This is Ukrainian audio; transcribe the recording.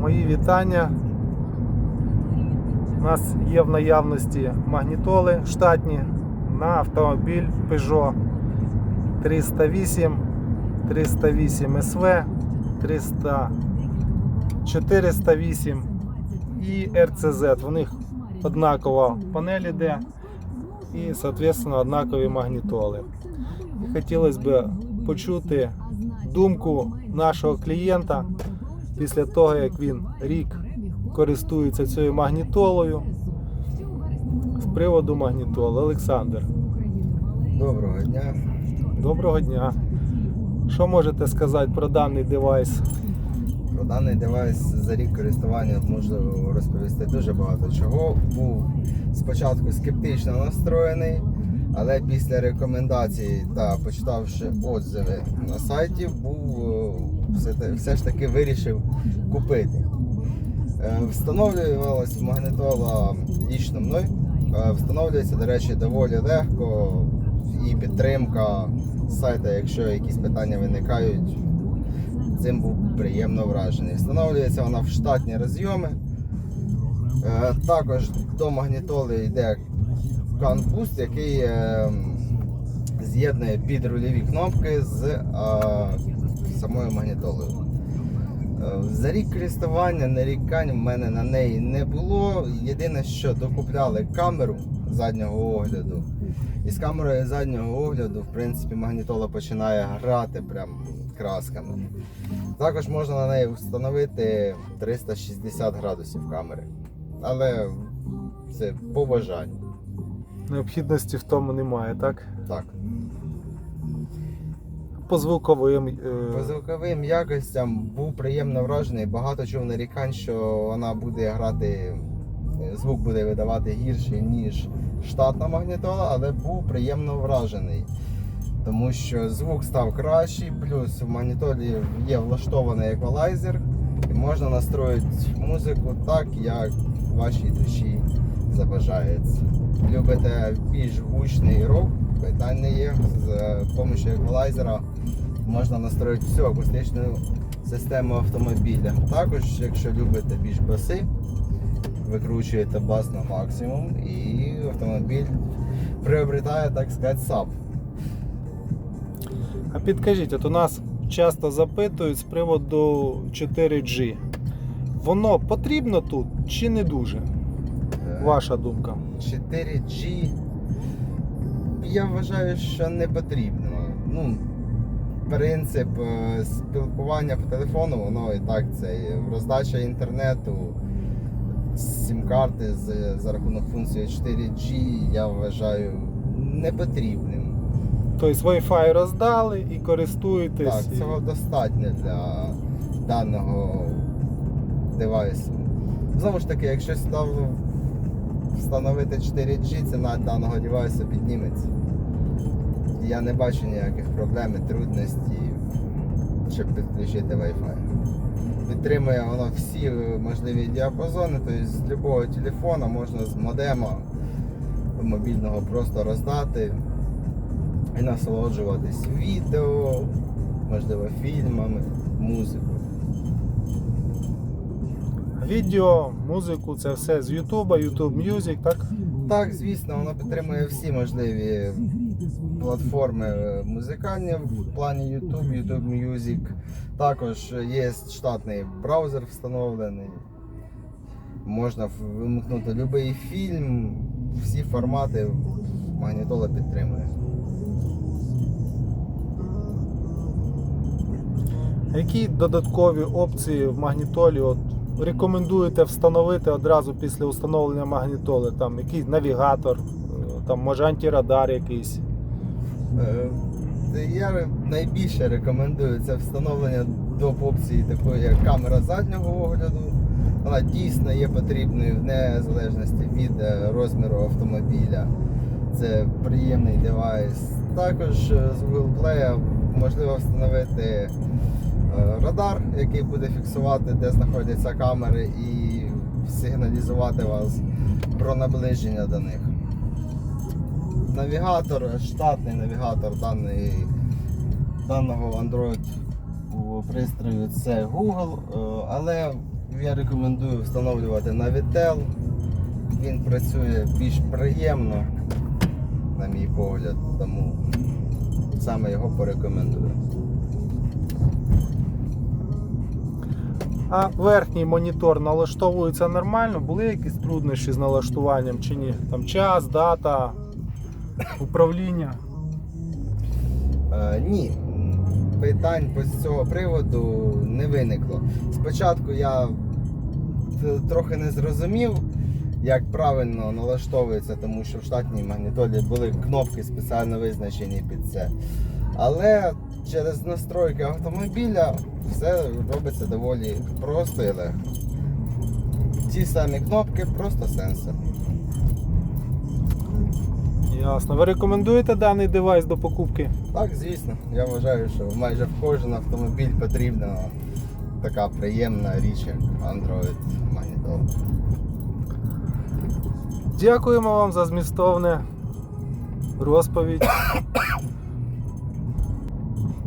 Мої вітання. У нас є в наявності магнітоли штатні на автомобіль Peugeot 308, 308 SV, 300, 408 і RCZ. У них однакова панель іде і, соответственно, однакові магнітоли. І хотілося б почути думку нашого клієнта після того, як він рік користується цією магнітолою. З приводу магнітоли. Олександр, Доброго дня. доброго дня. Що можете сказати про даний девайс? Про даний девайс за рік користування можу розповісти дуже багато чого. Був спочатку скептично настроєний, але після рекомендацій та почитавши отзиви на сайті, був е, все, ж таки вирішив купити. Е, Встановлювалась магнітола лічно мною. Е, Встановлюється, до речі, доволі легко і підтримка сайту, якщо якісь питання виникають, цим був приємно вражений. Встановлюється вона в штатні розйоми. Е, Також до магнітоли йде CAN-Boost, який е, з'єднує підрульові кнопки з самою магнітолою. Е, За рік користування нарікань в мене на неї не було. Єдине, що докупляли камеру заднього огляду. І з камерою заднього огляду, в принципі, магнітола починає грати прям красками. Також можна на неї встановити 360 градусів камери. Але це по бажанню. Необхідності в тому немає, так? Так. По звуковим. е, По звуковим якостям був приємно вражений. Багато чув нарікань, що вона буде грати, е, звук буде видавати гірше, ніж штатна магнітола, але був приємно вражений. Тому що звук став кращий, плюс в магнітолі є влаштований еквалайзер, і можна настроїти музику так, як вашій душі забажається. Любите більш гучний рок, питань не є. З допомогою еквалайзера можна настроїти всю акустичну систему автомобіля. Також, якщо любите більш баси, викручуєте бас на максимум і автомобіль приобретає, так сказати, САП. А підкажіть, от у нас часто запитують з приводу 4G. Воно потрібно тут чи не дуже? Ваша думка. 4G я вважаю, що не потрібно. Ну, принцип е, спілкування по телефону, воно і так це роздача інтернету, сім-карти за рахунок функції 4G я вважаю не потрібним. Тобто Wi-Fi роздали і користуєтесь. Так, цього достатньо для даного девайсу. Знову ж таки, якщо став встановити 4G, ціна даного девайсу підніметься. Я не бачу ніяких проблем і трудностей, щоб підключити Wi-Fi. Підтримує воно всі можливі діапазони, тобто з будь-якого телефона можна з модема мобільного просто роздати і насолоджуватись відео, можливо, фільмами, музикою. Відео, музику, це все з YouTube, YouTube Music, так? Так, звісно, воно підтримує всі можливі платформи е, музикальні в плані YouTube, YouTube Music. Також є штатний браузер встановлений. Можна вимкнути будь-який фільм, всі формати магнітола підтримує. Які додаткові опції в магнітолі от, рекомендуєте встановити одразу після встановлення магнітоли? Там якийсь навігатор, там може антирадар якийсь. Е, Я найбільше рекомендую це встановлення доп. опції такої як камера заднього огляду. Вона дійсно є потрібною в незалежності від е, розміру автомобіля. Це приємний девайс. Також е, з Google Play можливо встановити радар, який буде фіксувати, де знаходяться камери, і сигналізувати вас про наближення до них. Навігатор, штатний навігатор даної, даного Android пристрою це Google, е, але Я рекомендую встановлювати на Vitel. Він працює більш приємно, на мій погляд, тому саме його порекомендую. А верхній монітор налаштовується нормально? Були якісь труднощі з налаштуванням чи ні? Там час, дата, управління. Е, ні, питань з цього приводу не виникло. Спочатку я трохи не зрозумів, як правильно налаштовується, тому що в штатній магнітолі були кнопки спеціально визначені під це. Але через настройки автомобіля все робиться доволі просто і легко. Ті самі кнопки, просто сенсор. Ясно. Ви рекомендуєте даний девайс до покупки? Так, звісно. Я вважаю, що майже в кожен автомобіль потрібна така приємна річ, як Android Magneto. Дякуємо вам за змістовне розповідь.